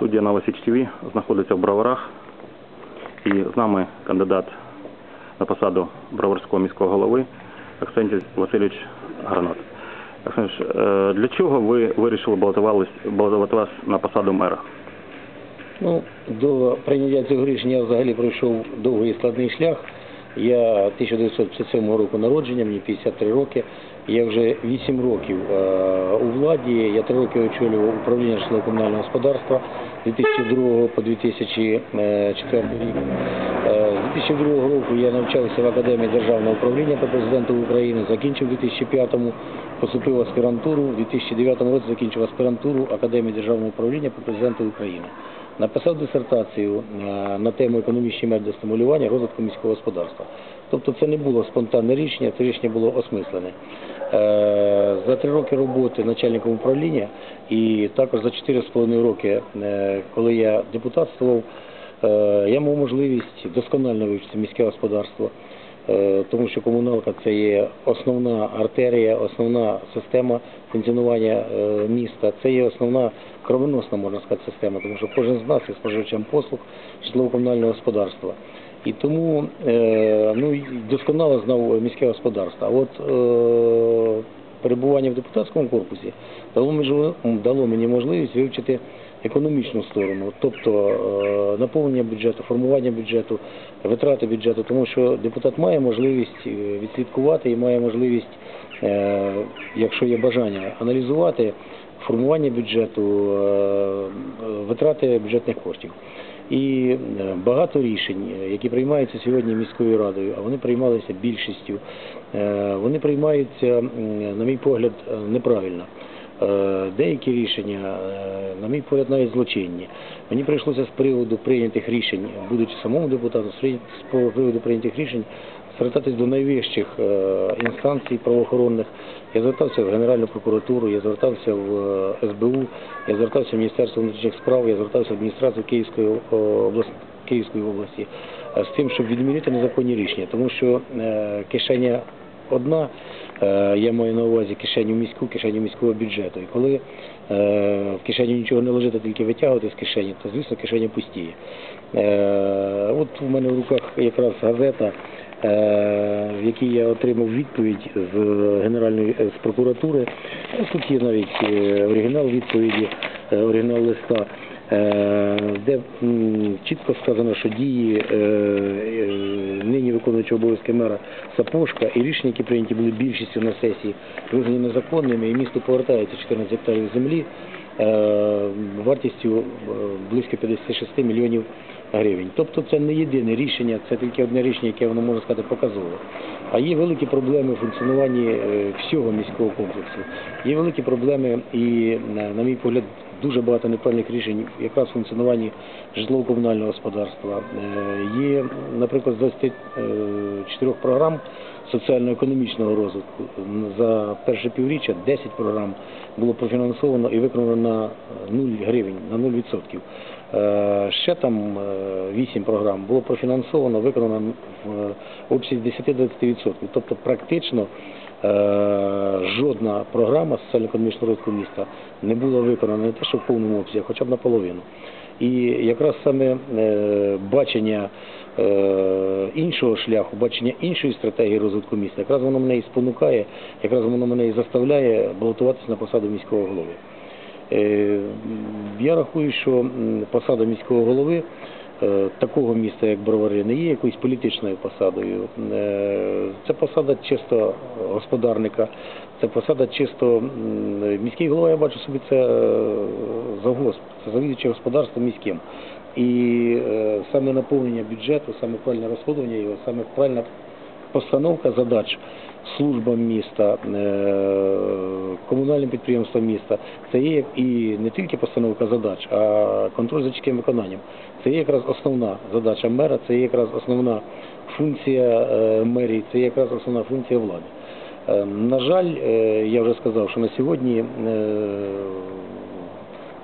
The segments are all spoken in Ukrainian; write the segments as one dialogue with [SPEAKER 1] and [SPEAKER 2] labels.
[SPEAKER 1] Студія Новосіч ТВ знаходиться в Броварах. І з нами кандидат на посаду Броварського міського голови Аксентій Васильович Гранат. Аксентій, е, для чого ви вирішили балотувати вас на посаду мера?
[SPEAKER 2] Ну, до прийняття цього рішення я взагалі пройшов довгий і складний шлях. Я 1957 року народження, мені 53 роки. Я вже 8 років е, у владі. Я 3 роки очолював управління житлово-комунального господарства 2002 по 2004 рік. Е, З 2002 року я навчався в Академії державного управління при президенту України, закінчив у 2005-му, поступив в аспірантуру, у 2009 році закінчив аспірантуру Академії державного управління при президенту України. Написав дисертацію е, на тему економічні методи стимулювання розвитку міського господарства. Тобто це не було спонтанне рішення, це рішення було осмислене. Е, За три роки роботи начальником управління і також за чотири з половиною роки, е, коли я депутатствував, я мав можливість досконально вивчити міське господарство. Е, тому що комуналка це є основна артерія, основна система функціонування е, міста. Це є основна кровоносна, можна сказати, система, тому що кожен з нас є споживачем послуг житлово-комунального господарства. І тому е, ну, досконало знав міське господарство. А от перебування в депутатському корпусі дало мені можливість вивчити економічну сторону, тобто е, наповнення бюджету, формування бюджету, витрати бюджету, тому що депутат має можливість е, відслідкувати і має можливість, е, якщо є бажання, аналізувати формування бюджету, витрати бюджетних коштів. І багато рішень, які приймаються сьогодні міською радою, а вони приймалися більшістю, вони приймаються, на мій погляд, неправильно. Е, Деякі рішення, е, на мій погляд, навіть злочинні. Мені прийшлося з приводу прийнятих рішень, будучи самому депутатом, з при- приводу прийнятих рішень звертатись до найвищих е, інстанцій правоохоронних. Я звертався в Генеральну прокуратуру, я звертався в СБУ, я звертався в Міністерство внутрішніх справ, я звертався в адміністрацію Київської області. Київської області з тим, щоб відмінити незаконні рішення, тому що кишеня одна, я маю на увазі кишеню міську, кишеню міського бюджету. І коли е, в кишені нічого не лежить, а тільки витягувати з кишені, то звісно кишеня пустіє. Е, От у мене в руках якраз газета, е, в якій я отримав відповідь з Генеральної е, з прокуратури. Тут є навіть е, оригінал відповіді, е, оригінал листа. Е, Де чітко сказано, що дії е, е, нині виконуючого обов'язки мера Сапожка і рішення, які прийняті були більшістю на сесії, визнані незаконними, і місту повертається 14 гектарів землі вартістю близько 56 мільйонів гривень. Тобто це не єдине рішення, це тільки одне рішення, яке воно можна сказати показове. А є великі проблеми в функціонуванні е, всього міського комплексу. Є великі проблеми і, на мій погляд, дуже багато неправильних рішень якраз в функціонуванні житлово-комунального господарства. Е, Є, наприклад, з 24 програм соціально-економічного розвитку за перше півріччя 10 програм було профінансовано і виконано на 0 гривень, на 0%. Е, Ще там 8 програм було профінансовано, виконано в обсязі 10-20%. Тобто практично е, жодна програма соціально-економічного розвитку міста не була виконана не те, що в повному обсязі, хоча б наполовину. І якраз саме е, бачення е, іншого шляху, бачення іншої стратегії розвитку міста, якраз воно мене і спонукає, якраз воно мене і заставляє балотуватися на посаду міського голови. Е, Я рахую, що посада міського голови е, такого міста, як Бровари, не є якоюсь політичною посадою. Е, Це посада чисто господарника, це посада чисто міський голова, я бачу собі це е, завгосп, це завідуюче господарство міським. І саме наповнення бюджету, саме правильне розходування його, саме правильна постановка задач службам міста, е, комунальним підприємствам міста, це є і не тільки постановка задач, а контроль за чітким виконанням. Це є якраз основна задача мера, це є якраз основна функція е, мерії, це є якраз основна функція влади. Е, На жаль, я вже сказав, що на сьогодні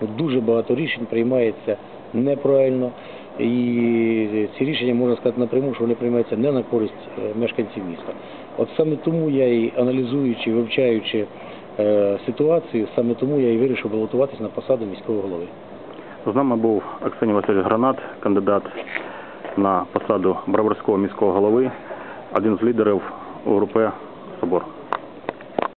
[SPEAKER 2] ну, дуже багато рішень приймається неправильно. І ці рішення можна сказати напряму, що вони приймаються не на користь е, мешканців міста. От саме тому я і аналізуючи, вивчаючи е, ситуацію, саме тому я і вирішив балотуватися на посаду міського голови.
[SPEAKER 1] З нами був Аксеній Васильович Гранат, кандидат на посаду Броварського міського голови, один з лідерів УРП Собор.